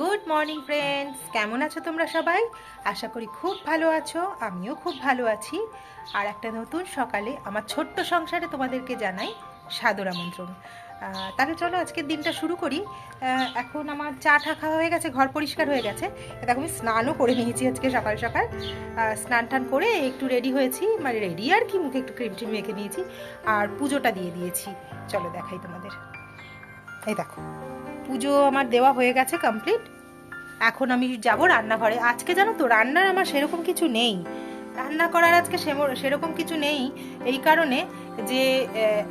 Good morning friends কেমন আছো তোমরা সবাই? আশা করি খুব ভালো আছো, আমিও খুব ভালো আছি। আর একটা নতুন সকালে আমার ছোট্ট সংসারে তোমাদেরকে জানাই সাদর আমন্ত্রণ। তাহলে চলো আজকের দিনটা শুরু করি। এখন আমার চা টা খাওয়া হয়ে গেছে, ঘর পরিষ্কার হয়ে গেছে। দেখো আমি স্নানও করে নিয়েছি আজকে সকাল সকাল। স্নান টান করে একটু রেডি হয়েছি মানে রেডি আর কি, মুখে একটু ক্রিম ট্রিম মেখে নিয়েছি আর পুজোটা দিয়ে দিয়েছি। চলো দেখাই তোমাদের। এই দেখো। পুজো আমার দেওয়া হয়ে গেছে কমপ্লিট এখন আমি যাব রান্নাঘরে। আজকে জানো তো, রান্নার আমার সেরকম কিছু নেই। রান্না করার আজকে সেরকম কিছু নেই। এই কারণে যে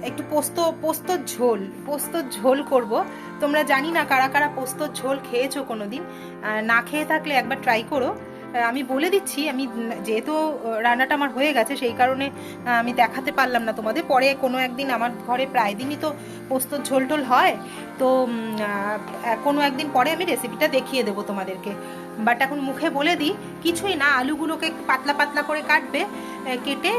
একটু পোস্ত, পোস্তর ঝোল পোস্তর ঝোল করব। তোমরা জানি না কারা কারা পোস্তর ঝোল খেয়েছো কোনো দিন না খেয়ে থাকলে একবার ট্রাই করো। আমি বলে দিচ্ছি, আমি যেহেতু রান্নাটা আমার হয়ে গেছে, সেই কারণে আমি দেখাতে পারলাম না তোমাদের। পরে কোনো একদিন আমার ঘরে প্রায় দিনই তো পোস্তর ঝোল টোল হয়, তো কোনো একদিন পরে আমি রেসিপিটা দেখিয়ে দেবো তোমাদেরকে। বাট এখন মুখে বলে দিই, কিছুই না, আলুগুলোকে পাতলা পাতলা করে কাটবে কেটে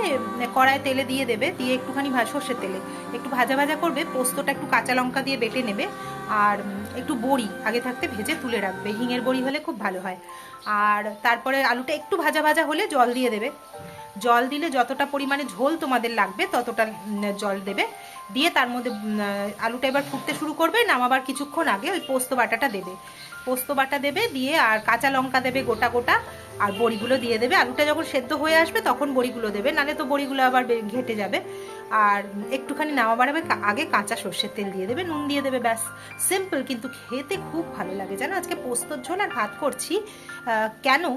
কড়ায় তেলে দিয়ে দেবে, দিয়ে একটুখানি সর্ষের তেলে। একটু ভাজা ভাজা করবে, পোস্তটা একটু কাঁচা লঙ্কা দিয়ে বেটে নেবে, আর একটু বড়ি আগে থাকতে ভেজে তুলে রাখবে। হিঙের বড়ি হলে খুব ভালো হয়। আর তারপরে আলুটা একটু ভাজা ভাজা হলে জল দিয়ে দেবে। জল দিলে যতটা পরিমাণে ঝোল তোমাদের লাগবে, ততটা জল দেবে। দিয়ে তার মধ্যে আলুটা এবার ফুটতে শুরু করবে, নামাবার কিছুক্ষণ আগে ওই পোস্ত বাটাটা দেবে। পোস্ত বাটা দেবে দিয়ে আর কাঁচা লঙ্কা দেবে গোটা গোটা। আর বড়িগুলো দিয়ে দেবে। আলুটা যখন সেদ্ধ হয়ে আসবে তখন বড়িগুলো দেবে। নালে তো বড়িগুলো আবার ঘেটে যাবে। আর একটুখানি আগে কা- আগে কাঁচা সর্ষের তেল দিয়ে দেবে, নুন দিয়ে দেবে, ব্যাস। সিম্পল কিন্তু খেতে খুব ভালো লাগে। জানো, আজকে পোস্তর ঝোল আর ভাত করছি। কেন?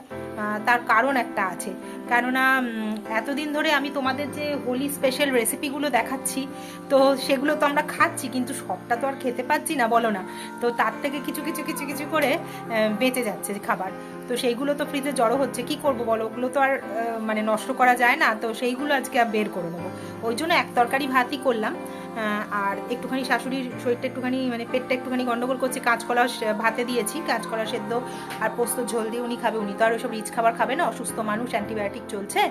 তার কারণ একটা আছে। কেননা এতদিন ধরে আমি তোমাদের যে হোলি স্পেশাল রেসিপিগুলো দেখাচ্ছি, তো সেগুলো তো আমরা খাচ্ছি, কিন্তু সবটা তো আর খেতে পাচ্ছি না, বলো না। তো তার থেকে কিছু কিছু কিছু কিছু করে বেঁচে যাচ্ছে খাবার। তো সেইগুলো তো ফ্রিজে জড়ো হচ্ছে। কি করব বলো? ওগুলো তো আর মানে নষ্ট করা যায় না। তো সেইগুলো আজকে আর বের করে নেব। ওই জন্য এক তরকারি ভাতই করলাম। আর একটুখানি শাশুড়ির শরীরটা একটুখানি মানে পেটটা একটুখানি গন্ডগোল করছে। কাঁচকলা ভাতে দিয়েছি। কাঁচকলা সেদ্ধ আর পোস্ত ঝোল দিয়ে উনি খাবে। উনি তো আর ওইসব রিচ খাবার খাবে না। অসুস্থ মানুষ, অ্যান্টিবায়োটিক চলছে।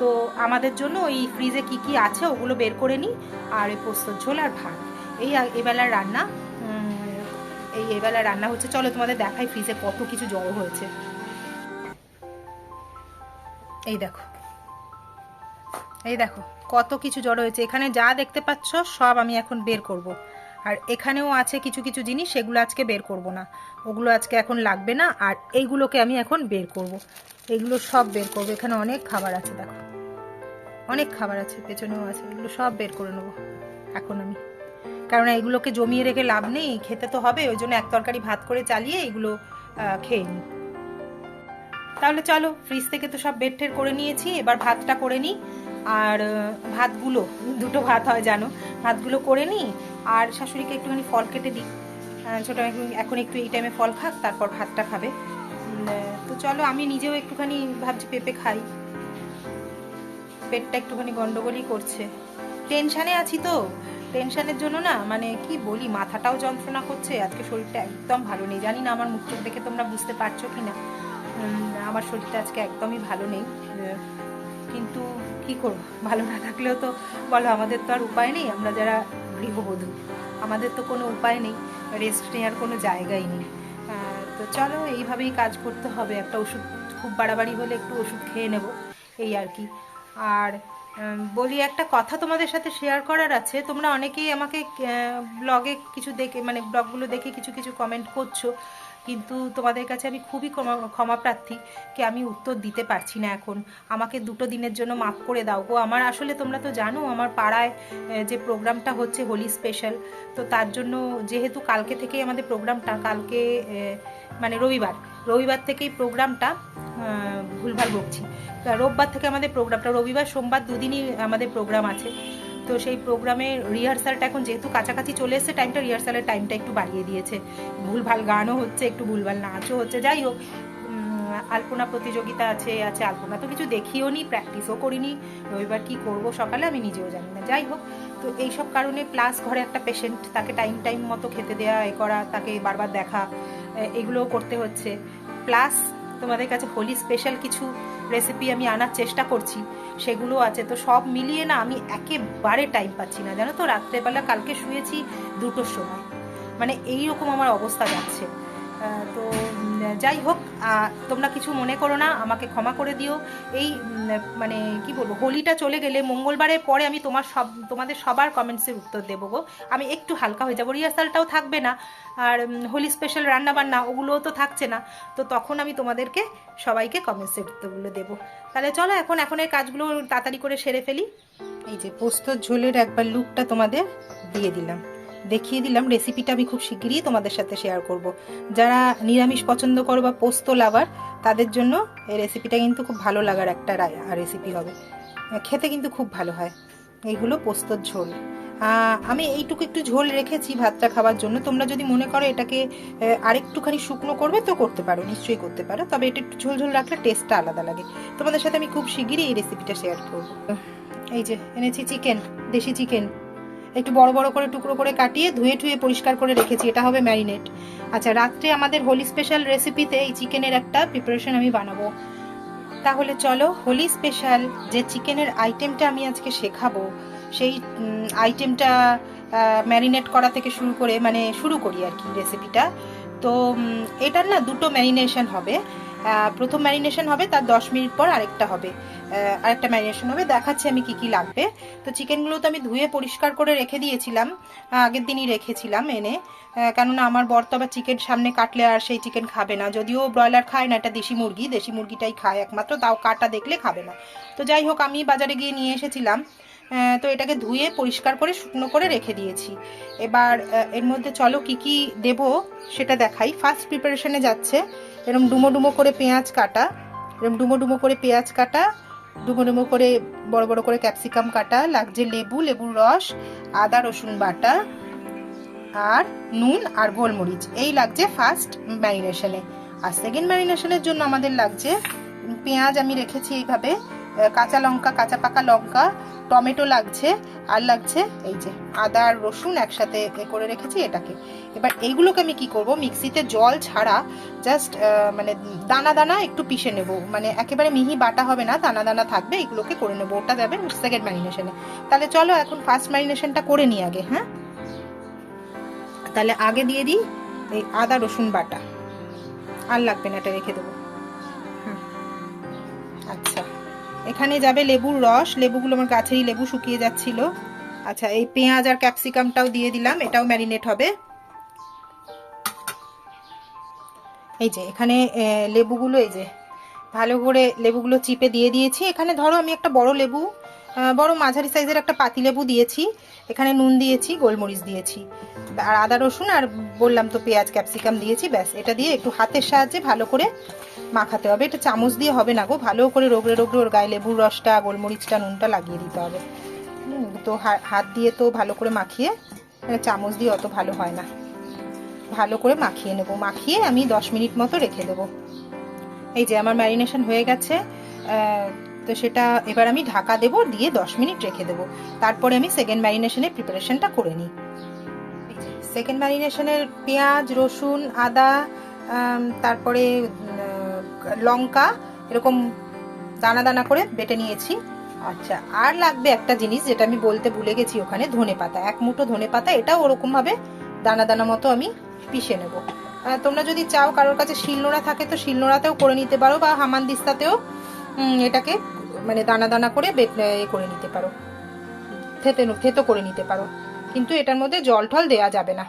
তো আমাদের জন্য ওই ফ্রিজে কি কি আছে, ওগুলো বের করে নিই। আর ওই পোস্তর ঝোল আর ভাত। এই এবেলার রান্না। এই এবেলার রান্না হচ্ছে, চলো তোমাদের দেখাই ফ্রিজে কত কিছু জড়ো হয়েছে। এই দেখো। এই দেখো, কত কিছু জড়ো হয়েছে। এখানে যা দেখতে পাচ্ছ, সব আমি এখন বের করব। আর এখানেও আছে কিছু কিছু জিনিস, সেগুলো আজকে বের করব না। ওগুলো আজকে এখন লাগবে না, আর এইগুলোকে আমি এখন বের করব। এগুলো সব বের করব। এখানে অনেক খাবার আছে, দেখো। অনেক খাবার আছে, পেছনেও আছে। এগুলো সব বের করে নেব, এখন আমি। কারণ এগুলোকে জমিয়ে রেখে লাভ নেই, খেতে তো হবে, ওই জন্য এক তরকারি ভাত করে চালিয়ে এগুলো খেয়ে নিই তাহলে চলো ফ্রিজ থেকে তো সব বেড টের করে নিয়েছি, এবার ভাতটা করে নিই আর ভাতগুলো, দুটো ভাত হয় জানো, ভাতগুলো করে নিই আর শাশুড়িকে একটুখানি ফল কেটে দিই। ছোটো এখন একটু এই টাইমে ফল খাক, তারপর ভাতটা খাবে। তো চলো, আমি নিজেও একটুখানি ভাবছি পেঁপে খাই। পেটটা একটুখানি গন্ডগোলই করছে। টেনশানে আছি তো। টেনশনের জন্য না মানে কি বলি, মাথাটাও যন্ত্রণা করছে, আজকে শরীরটা একদম ভালো নেই। জানি না আমার মুখ চোখ দেখে তোমরা বুঝতে পারছ কি না আমার শরীরটা আজকে একদমই ভালো নেই। কিন্তু কি করব? ভালো না থাকলেও তো বলো, আমাদের তো আর উপায় নেই, আমরা যারা গৃহবধূ, আমাদের তো কোনো উপায় নেই রেস্ট নেওয়ার কোনো জায়গাই নেই। তো চলো, এইভাবেই কাজ করতে হবে, একটা ওষুধ খুব বাড়াবাড়ি হলে একটু ওষুধ খেয়ে নেব, এই আর কি। আর বলি, একটা কথা তোমাদের সাথে শেয়ার করার আছে। তোমরা অনেকেই আমাকে ব্লগে কিছু দেখে মানে ব্লগগুলো দেখে কিছু কিছু কমেন্ট করছ। কিন্তু তোমাদের কাছে আমি খুবই ক্ষমা প্রার্থী কি আমি উত্তর দিতে পারছি না এখন। আমাকে দুটো দিনের জন্য মাফ করে দাও। গো আমার আসলে তোমরা তো জানো, আমার পাড়ায় যে প্রোগ্রামটা হচ্ছে হোলি স্পেশাল তো তার জন্য যেহেতু কালকে থেকেই আমাদের প্রোগ্রামটা কালকে মানে রবিবার রবিবার থেকেই প্রোগ্রামটা ভুলভাল বকছি। রোববার থেকে আমাদের প্রোগ্রামটা, রবিবার, সোমবার দুদিনই আমাদের প্রোগ্রাম আছে। তো সেই প্রোগ্রামে রিহার্সালটা এখন যেহেতু কাছাকাছি চলে এসেছে, টাইমটা রিহার্সালের টাইমটা একটু বাড়িয়ে দিয়েছে। ভুলভাল গানও হচ্ছে, একটু ভুলভাল নাচও হচ্ছে। যাই হোক আলপনা প্রতিযোগিতা আছে আছে আলপনা তো কিছু দেখিও নি, প্র্যাকটিসও করিনি রবিবার কি করব সকালে আমি নিজেও জানি না। যাই হোক, তো এইসব কারণে প্লাস ঘরে একটা পেশেন্ট তাকে টাইম টাইম মতো খেতে দেওয়া এ করা, তাকে বারবার দেখা এগুলোও করতে হচ্ছে। প্লাস তোমাদের কাছে হোলি স্পেশাল কিছু রেসিপি আমি আনার চেষ্টা করছি, সেগুলো আছে। তো সব মিলিয়ে না আমি একেবারে টাইম পাচ্ছি না। জানো তো, রাত্রেবেলা কালকে শুয়েছি দুটোর সময়। মানে এই রকম আমার অবস্থা যাচ্ছে। তো যাই হোক তোমরা কিছু মনে করো না, আমাকে ক্ষমা করে দিও। এই মানে কি বলব, হোলিটা চলে গেলে মঙ্গলবারের পরে আমি তোমার সব, তোমাদের সবার কমেন্টসের উত্তর দেবো গো। আমি একটু হালকা হয়ে যাব রিহার্সালটাও থাকবে না। আর হোলি স্পেশাল রান্নাবান্না, ওগুলোও তো থাকছে না। তো তখন আমি তোমাদেরকে সবাইকে কমেন্টসের উত্তরগুলো দেবো। তাহলে চলো, এখন এখন এই কাজগুলো তাড়াতাড়ি করে সেরে ফেলি। এই যে পোস্তর ঝোলের একবার লুকটা তোমাদের দিয়ে দিলাম। দেখিয়ে দিলাম রেসিপিটা আমি খুব শিগগিরই তোমাদের সাথে শেয়ার করব। যারা নিরামিষ পছন্দ করো বা পোস্ত লাভার, তাদের জন্য এই রেসিপিটা কিন্তু খুব ভালো লাগার একটা রেসিপি হবে। খেতে কিন্তু খুব ভালো হয়। এইগুলো পোস্তর ঝোল। আমি এইটুকু একটু ঝোল রেখেছি ভাতটা খাওয়ার জন্য। তোমরা যদি মনে করো এটাকে আরেকটুখানি শুকনো করবে তো করতে পারো, নিশ্চয়ই করতে পারো। তবে এটা একটু ঝোল ঝোল রাখলে টেস্টটা আলাদা লাগে। তোমাদের সাথে আমি খুব শিগগিরই এই রেসিপিটা শেয়ার করব। এই যে এনেছি চিকেন দেশি চিকেন একটু বড় বড় করে টুকরো করে কাটিয়ে ধুয়ে টুয়ে পরিষ্কার করে রেখেছি। এটা হবে ম্যারিনেট। আচ্ছা রাত্রে আমাদের হোলি স্পেশাল রেসিপিতে এই চিকেনের একটা প্রিপারেশন আমি বানাবো। তাহলে চলো, হোলি স্পেশাল যে চিকেনের আইটেমটা আমি আজকে শেখাবো, সেই আইটেমটা ম্যারিনেট করা থেকে শুরু করে মানে শুরু করি আর কি রেসিপিটা তো এটার না দুটো ম্যারিনেশন হবে। প্রথম ম্যারিনেশন হবে, তার দশ মিনিট পর আরেকটা হবে। আরেকটা ম্যারিনেশন হবে, দেখাচ্ছি আমি কি কি লাগবে। তো চিকেনগুলো তো আমি ধুয়ে পরিষ্কার করে রেখে দিয়েছিলাম আগের দিনই রেখেছিলাম এনে। কেননা আমার বর তো আবার চিকেন সামনে কাটলে আর সেই চিকেন খাবে না। যদিও ব্রয়লার খায় না, এটা দেশি মুরগি, দেশি মুরগিটাই খায় একমাত্র, তাও কাটা দেখলে খাবে না। তো যাই হোক, আমি বাজারে গিয়ে নিয়ে এসেছিলাম। তো এটাকে ধুয়ে পরিষ্কার করে শুকনো করে রেখে দিয়েছি। এবার এর মধ্যে চলো কি কি দেব সেটা দেখাই। ফার্স্ট প্রিপারেশনে যাচ্ছে, এরম ডুমো ডুমো করে পেঁয়াজ কাটা, এরম ডুমো ডুমো করে পেঁয়াজ কাটা, ডুমো ডুমো করে বড় বড় করে ক্যাপসিকাম কাটা, লাগছে লেবু, লেবুর রস, আদা, রসুন বাটা, আর নুন আর গোলমরিচ। এই লাগছে ফার্স্ট ম্যারিনেশনে আর সেকেন্ড ম্যারিনেশনের জন্য আমাদের লাগছে পেঁয়াজ আমি রেখেছি এইভাবে কাঁচা লঙ্কা, কাঁচা পাকা লঙ্কা টমেটো লাগছে, আর লাগছে এই যে আদা আর রসুন একসাথে এ করে রেখেছি এটাকে। এবার এইগুলোকে আমি কি করব? মিক্সিতে জল ছাড়া জাস্ট মানে দানা দানা একটু পিষে নেব। মানে একেবারে মিহি বাটা হবে না, দানা দানা থাকবে, এগুলোকে করে নেব। ওটা যাবে সেকেন্ড ম্যারিনেশনে তাহলে চলো এখন ফার্স্ট ম্যারিনেশনটা করে নিই আগে হ্যাঁ? তাহলে আগে দিয়ে দিই এই আদা রসুন বাটা। আর লাগবে না, এটা রেখে দেবো। এখানে যাবে লেবুর রস। লেবুগুলো আমার গাছেরই লেবু শুকিয়ে যাচ্ছিল। আচ্ছা এই পেঁয়াজ আর ক্যাপসিকামটাও দিয়ে দিলাম, এটাও ম্যারিনেট হবে। এই যে, এখানে লেবুগুলো, এই যে, ভালো করে লেবুগুলো চিপে দিয়ে দিয়েছি। এখানে ধরো আমি একটা বড় লেবু বড় মাঝারি সাইজের একটা পাতি লেবু দিয়েছি। এখানে নুন দিয়েছি, গোলমরিচ দিয়েছি। আর আদা রসুন আর বললাম তো পেঁয়াজ, ক্যাপসিকাম দিয়েছি, ব্যাস। এটা দিয়ে একটু হাতের সাহায্যে ভালো করে মাখাতে হবে। এটা চামচ দিয়ে হবে না গো, ভালো করে রোগড়ে রোগড়ে ওর গায়ে লেবুর রসটা, গোলমরিচটা, নুনটা লাগিয়ে দিতে হবে। তো হাত দিয়ে তো ভালো করে মাখিয়ে চামচ দিয়ে অত ভালো হয় না। ভালো করে মাখিয়ে নেব। মাখিয়ে আমি দশ মিনিট মতো রেখে দেবো। এই যে আমার ম্যারিনেশন হয়ে গেছে তো সেটা এবার আমি ঢাকা দেব, দিয়ে দশ মিনিট রেখে দেবো। তারপরে আমি সেকেন্ড ম্যারিনেশনের প্রিপারেশনটা করে নিই। সেকেন্ড ম্যারিনেশনের পেঁয়াজ, রসুন, আদা তারপরে লঙ্কা, এরকম দানা দানা করে বেটে নিয়েছি। আচ্ছা আর লাগবে একটা জিনিস যেটা আমি বলতে ভুলে গেছি ওখানে, ধনে পাতা। এক মুঠো ধনে পাতা, এটাও ওরকম ভাবে দানা দানা মতো আমি পিষে নেব। তোমরা যদি চাও কারোর কাছে শিলনোড়া থাকে তো শিলনোড়াতেও করে নিতে পারো বা হামান দিস্তাতেও এটাকে মানে দানা দানা করে এ করে নিতে পারো। থেতে, থেতো করে নিতে পারো। কিন্তু এটার মধ্যে জল টল দেওয়া যাবে না।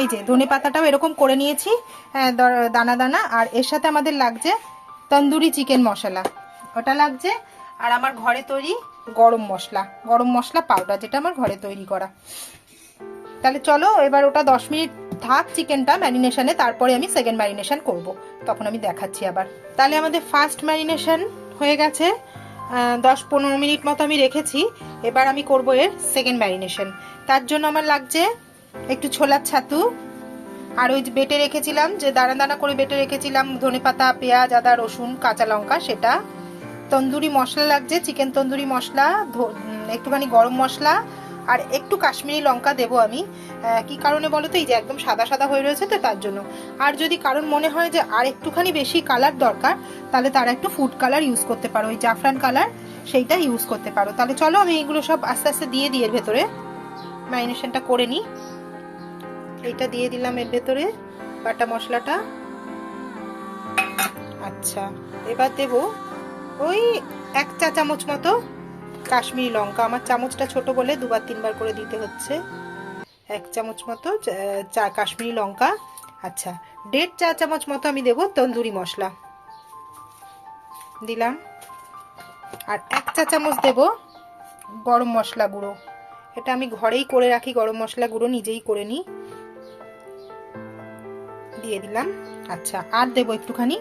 এই যে ধনে পাতাটাও এরকম করে নিয়েছি হ্যাঁ, দানা দানা আর এর সাথে আমাদের লাগছে তন্দুরি চিকেন মশলা। ওটা লাগছে আর আমার ঘরে তৈরি গরম মশলা গরম মশলা পাউডার যেটা আমার ঘরে তৈরি করা। তাহলে চলো এবার ওটা দশ মিনিট থাক চিকেনটা ম্যারিনেশনে তারপরে আমি সেকেন্ড ম্যারিনেশন করব। তখন আমি দেখাচ্ছি আবার। তাহলে আমাদের ফার্স্ট ম্যারিনেশন হয়ে গেছে। দশ পনেরো মিনিট মতো আমি রেখেছি। এবার আমি করব এর সেকেন্ড ম্যারিনেশন। তার জন্য আমার লাগছে একটু ছোলার ছাতু আর ওই বেটে রেখেছিলাম, যে দানা দানা করে বেটে রেখেছিলাম ধনেপাতা পেঁয়াজ, আদা, রসুন, কাঁচা লঙ্কা, সেটা। তন্দুরি মশলা লাগছে, চিকেন তন্দুরি মশলা একটুখানি গরম মশলা, আর একটু কাশ্মীরি লঙ্কা দেবো আমি। কি কারণে বলো তো এই যে একদম সাদা সাদা হয়ে রয়েছে তো তার জন্য। আর যদি কারণ মনে হয় যে আর একটুখানি বেশি কালার দরকার, তাহলে তারা একটু ফুড কালার ইউজ করতে পারো, ওই জাফরান কালার সেইটা ইউজ করতে পারো। তাহলে চলো আমি এইগুলো সব আস্তে আস্তে দিয়ে দিই এর ভেতরে। ম্যারিনেশনটা করে নিই। এইটা দিয়ে দিলাম এর ভেতরে বাটা মশলাটা। আচ্ছা এবার দেব ওই এক চা চামচ মতো কাশ্মীরি লঙ্কা। আমার চামচটা ছোট বলে দুবার, তিনবার করে দিতে হচ্ছে। এক চামচ মতো চা, কাশ্মীরি লঙ্কা। আচ্ছা দেড় চা চামচ মতো আমি দেব তন্দুরি মশলা। দিলাম। আর এক চা চামচ দেব গরম মশলা গুঁড়ো। এটা আমি ঘরেই করে রাখি, গরম মশলা গুঁড়ো নিজেই করে নিই। দিয়ে দিলাম। আচ্ছা আর দেবো একটুখানি।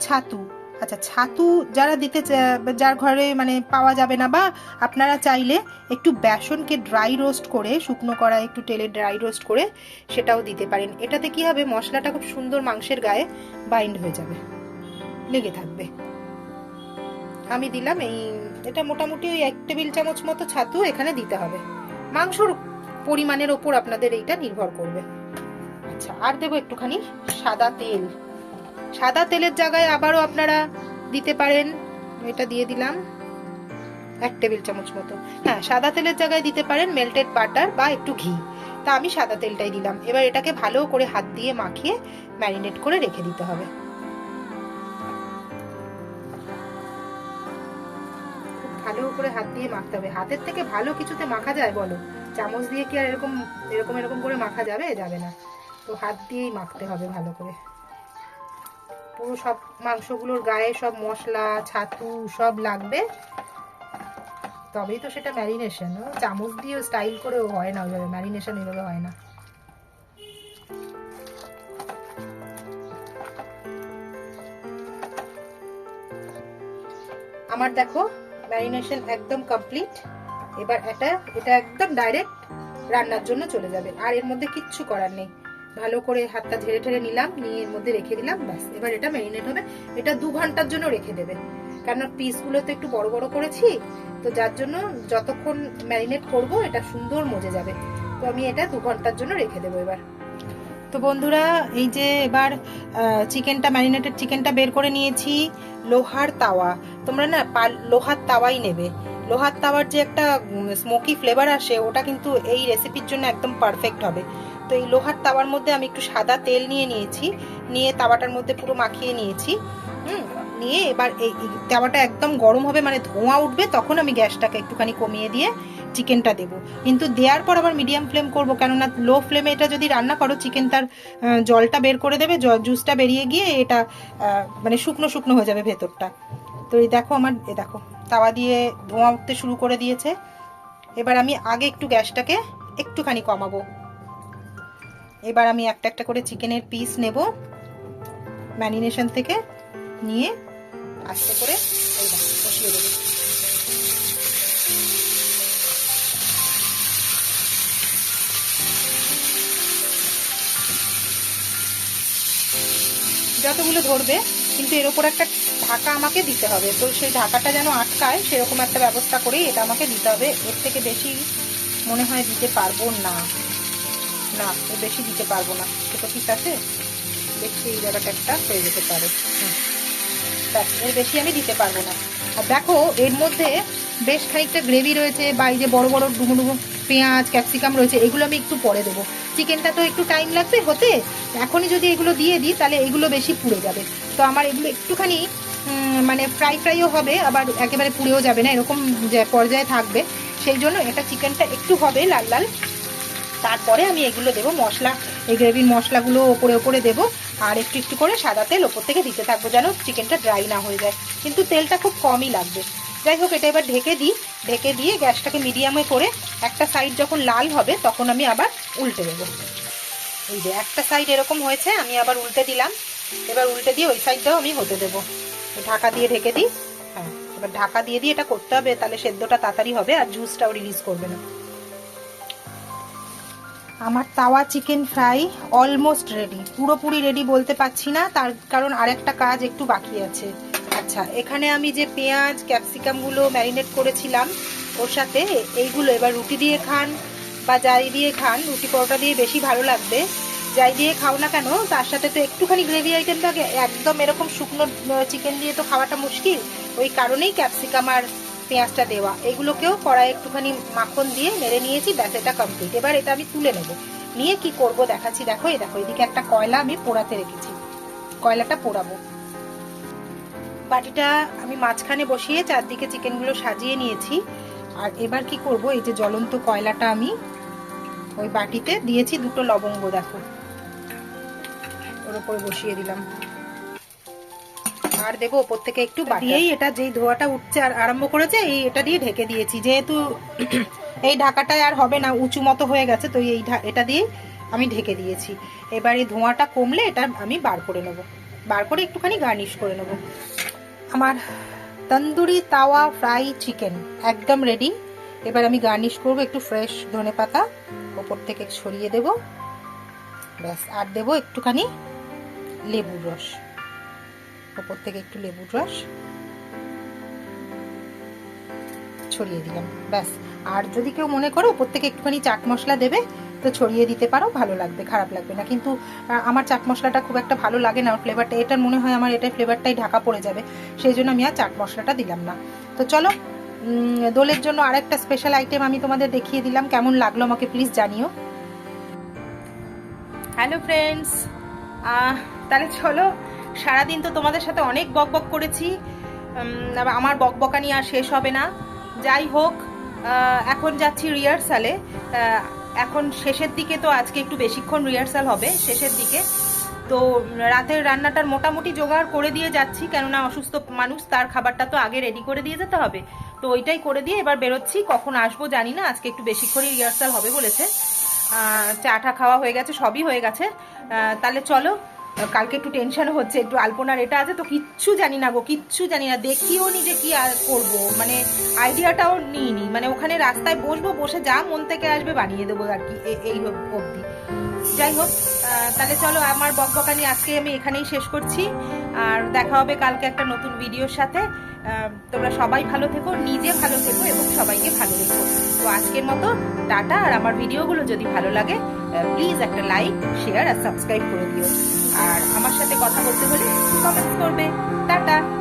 ছাতু। আচ্ছা ছাতু যারা দিতে যার ঘরে মানে পাওয়া যাবে না বা আপনারা চাইলে একটু বেসনকে ড্রাই রোস্ট করে, শুকনো করা একটু তেলে ড্রাই রোস্ট করে সেটাও দিতে পারেন। এটাতে কি হবে? মশলাটা খুব সুন্দর মাংসের গায়ে বাইন্ড হয়ে যাবে। লেগে থাকবে। আমি দিলাম এই, এটা মোটামুটি ওই এক টেবিল চামচ মতো ছাতু এখানে দিতে হবে। মাংসর পরিমাণের ওপর আপনাদের এইটা নির্ভর করবে। আচ্ছা আর দেবো একটুখানি সাদা তেল। সাদা তেলের জায়গায় আবারও আপনারা দিতে পারেন, এটা দিয়ে দিলাম এক টেবিল চামচ মতো। হ্যাঁ সাদা তেলের জায়গায় দিতে পারেন মেল্টেড বাটার বা একটু ঘি। তা আমি সাদা তেলটাই দিলাম। এবার এটাকে ভালো করে হাত দিয়ে মাখিয়ে ম্যারিনেট করে রেখে দিতে হবে। ভালো করে হাত দিয়ে মাখতে হবে। হাতের থেকে ভালো কিছুতে মাখা যায় বলো? চামচ দিয়ে কি আর এরকম এরকম এরকম করে মাখা যাবে? যাবে না। তো হাত দিয়েই মাখতে হবে ভালো করে। পুরো সব মাংসগুলোর গায়ে সব মশলা, ছাতু সব লাগবে। তবেই তো সেটা ম্যারিনেশন চামচ দিয়ে স্টাইল করেও হয় না ওইভাবে ম্যারিনেশন এভাবে হয় না। আমার দেখো ম্যারিনেশন একদম কমপ্লিট এবার এটা এটা একদম ডাইরেক্ট রান্নার জন্য চলে যাবে। আর এর মধ্যে কিচ্ছু করার নেই। ভালো করে হাতটা ঝেড়ে ঠেড়ে নিলাম, নিয়ে এর মধ্যে রেখে দিলাম, ব্যাস। এবার এটা ম্যারিনেট হবে। এটা দু ঘণ্টার জন্য রেখে দেবে। কেননা পিসগুলো তো একটু বড় বড় করেছি, তো যার জন্য যতক্ষণ ম্যারিনেট করব, এটা সুন্দর মজে যাবে। তো আমি এটা দু ঘণ্টার জন্য রেখে দেবো এবার। তো বন্ধুরা, এই যে এবার চিকেনটা ম্যারিনেটেড চিকেনটা বের করে নিয়েছি, লোহার তাওয়া। তোমরা না লোহার তাওয়াই নেবে। লোহার তাওয়ার যে একটা স্মোকি ফ্লেভার আসে, ওটা কিন্তু এই রেসিপির জন্য একদম পারফেক্ট হবে। তো এই লোহার তাওয়ার মধ্যে আমি একটু সাদা তেল নিয়ে নিয়েছি। নিয়ে তাওয়াটার মধ্যে পুরো মাখিয়ে নিয়েছি। হুম, নিয়ে এবার এই তাওয়াটা একদম গরম হবে মানে ধোঁয়া উঠবে, তখন আমি গ্যাসটাকে একটুখানি কমিয়ে দিয়ে চিকেনটা দেবো। কিন্তু দেওয়ার পর আবার মিডিয়াম ফ্লেম করব, কেননা লো ফ্লেমে এটা যদি রান্না করো, চিকেন তার জলটা বের করে দেবে জুসটা বেরিয়ে গিয়ে এটা মানে শুকনো শুকনো হয়ে যাবে ভেতরটা। তো এই দেখো আমার, এ দেখো, তাওয়া দিয়ে ধোঁয়া উঠতে শুরু করে দিয়েছে। এবার আমি আগে একটু গ্যাসটাকে একটুখানি কমাবো। এবার আমি একটা একটা করে চিকেনের পিস নেব ম্যারিনেশন থেকে নিয়ে আস্তে করে বসিয়ে দেবো। যতগুলো ধরবে, কিন্তু এর ওপর একটা ঢাকা আমাকে দিতে হবে। তো সেই ঢাকাটা যেন আটকায়, সেরকম একটা ব্যবস্থা করেই এটা আমাকে দিতে হবে। এর থেকে বেশি মনে হয় দিতে পারব না। না বেশি দিতে পারব না। ছোটো পিস আছে? দেখছি এই জায়গাটা একটা হয়ে যেতে পারে। ব্যাস, এর বেশি আমি দিতে পারব না। আর দেখো এর মধ্যে বেশ খানিকটা গ্রেভি রয়েছে বা এই যে বড় বড় ডুমো ডুমো পেঁয়াজ ক্যাপসিকাম রয়েছে এগুলো আমি একটু পরে দেবো। চিকেনটা তো একটু টাইম লাগবে হতে? এখনই যদি এগুলো দিয়ে দিই তাহলে এগুলো বেশি পুড়ে যাবে। তো আমার এগুলো একটুখানি মানে ফ্রাই ফ্রাইও হবে আবার একেবারে পুড়েও যাবে না এরকম পর্যায়ে থাকবে। সেই জন্য এটা চিকেনটা একটু হবে লাল লাল। তারপরে আমি এগুলো দেবো, মশলা, এই গ্রেভির মশলাগুলো ওপরে ওপরে দেবো, আর একটু একটু করে সাদা তেল ওপর থেকে দিতে থাকব যেন চিকেনটা ড্রাই না হয়ে যায়। কিন্তু তেলটা খুব কমই লাগবে। যাই হোক, এটা এবার ঢেকে দিই। ঢেকে দিয়ে গ্যাসটাকে মিডিয়ামে করে একটা সাইড যখন লাল হবে, তখন আমি আবার উল্টে দেবো। এই যে একটা সাইড এরকম হয়েছে, আমি আবার উল্টে দিলাম। এবার উল্টে দিয়ে ওই সাইডটাও আমি হতে দেবো। ঢাকা দিয়ে ঢেকে দিই। হ্যাঁ এবার ঢাকা দিয়ে দিয়ে এটা করতে হবে, তাহলে সেদ্ধটা তাড়াতাড়ি হবে আর জুসটাও রিলিজ করবে না। আমার tawa chicken fry almost ready পুরোপুরি রেডি বলতে পারছি না, তার কারণ আরেকটা কাজ একটু বাকি আছে। আচ্ছা এখানে আমি যে পেঁয়াজ ক্যাপসিকামগুলো ম্যারিনেট করেছিলাম, ওর সাথে এইগুলো এবার রুটি দিয়ে খান বা যাই দিয়ে খান, রুটি পরোটা দিয়ে বেশি ভালো লাগবে। যাই দিয়ে খাও না কেন, তার সাথে তো একটুখানি গ্রেভি আইটেম থাকে, একদম এরকম শুকনো চিকেন দিয়ে তো খাওয়াটা মুশকিল, ওই কারণেই ক্যাপসিকাম আর পেঁয়াজটা দেওয়া। এগুলোকেও কড়াই একটুখানি মাখন দিয়ে নেড়ে নিয়েছি, ব্যাস এটা কমপ্লিট এবার এটা আমি তুলে নেব। নিয়ে কি করব দেখাচ্ছি। দেখো, এই দেখো, এদিকে একটা কয়লা আমি পোড়াতে রেখেছি। কয়লাটা পোড়াবো। বাটিটা আমি মাঝখানে বসিয়ে চারদিকে চিকেনগুলো সাজিয়ে নিয়েছি। আর এবার কি করব, এই যে জ্বলন্ত কয়লাটা আমি ওই বাটিতে দিয়েছি, দুটো লবঙ্গ, দেখো। ওর উপরে বসিয়ে দিলাম। আর দেবো ওপর থেকে একটু দিয়েই এটা যেই ধোয়াটা উঠছে আর আরম্ভ করেছে এই এটা দিয়ে ঢেকে দিয়েছি। যেহেতু এই ঢাকাটায় আর হবে না উঁচু মতো হয়ে গেছে তো এই ঢা- এটা দিয়ে আমি ঢেকে দিয়েছি। এবার এই ধোঁয়াটা কমলে এটা আমি বার করে নেব। বার করে একটুখানি গার্নিশ করে নেব। আমার তন্দুরি তাওয়া ফ্রাই চিকেন একদম রেডি এবার আমি গার্নিশ করব একটু ফ্রেশ ধনে পাতা ওপর থেকে ছড়িয়ে দেব। ব্যাস আর দেব একটুখানি লেবুর রস। ওপর থেকে একটু লেবুর রস ছড়িয়ে দিলাম, ব্যাস। আর যদি কেউ মনে করো ওপর থেকে একটুখানি চাট মশলা দেবে, তো ছড়িয়ে দিতে পারো, ভালো লাগবে, খারাপ লাগবে না। কিন্তু আমার চাট মশলাটা খুব একটা ভালো লাগে না ফ্লেভারটা এটার মনে হয় আমার এটা ফ্লেভারটাই ঢাকা পড়ে যাবে, সেই জন্য আমি আর চাট মশলাটা দিলাম না। তো চলো দোলের জন্য আরেকটা স্পেশাল আইটেম আমি তোমাদের দেখিয়ে দিলাম, কেমন লাগল আমাকে প্লিজ জানিও। হ্যালো ফ্রেন্ডস তাহলে চলো সারাদিন তো তোমাদের সাথে অনেক বক বক করেছি। আমার বক বকানি আর শেষ হবে না। যাই হোক এখন যাচ্ছি রিহার্সালে এখন শেষের দিকে তো আজকে একটু বেশিক্ষণ রিহার্সাল হবে, শেষের দিকে। তো রাতের রান্নাটার মোটামুটি জোগাড় করে দিয়ে যাচ্ছি, কেননা অসুস্থ মানুষ, তার খাবারটা তো আগে রেডি করে দিয়ে যেতে হবে। তো ওইটাই করে দিয়ে এবার বেরোচ্ছি, কখন আসব জানি না, আজকে একটু বেশিক্ষণই রিহার্সাল হবে বলেছে। চাটা খাওয়া হয়ে গেছে, সবই হয়ে গেছে। তাহলে চলো কালকে একটু টেনশনও হচ্ছে, একটু আলপনার এটা আছে তো কিচ্ছু জানি না গো, কিচ্ছু জানি না। দেখিও নি যে কি আর করব। মানে আইডিয়াটাও নিইনি। মানে ওখানে রাস্তায় বসবো, বসে যা মন থেকে আসবে বানিয়ে দেবো আর কি এই অবধি। যাই হোক তাহলে চলো আমার বকবকানি আজকে আমি এখানেই শেষ করছি। আর দেখা হবে কালকে একটা নতুন ভিডিওর সাথে। তোমরা সবাই ভালো থেকো, নিজে ভালো থেকো এবং সবাইকে ভালো রেখো। তো আজকের মতো টাটা, আর আমার ভিডিওগুলো যদি ভালো লাগে প্লিজ একটা লাইক শেয়ার আর সাবস্ক্রাইব করে দিও। আর আমার সাথে কথা বলতে হলে কমেন্টস করবে। টাটা।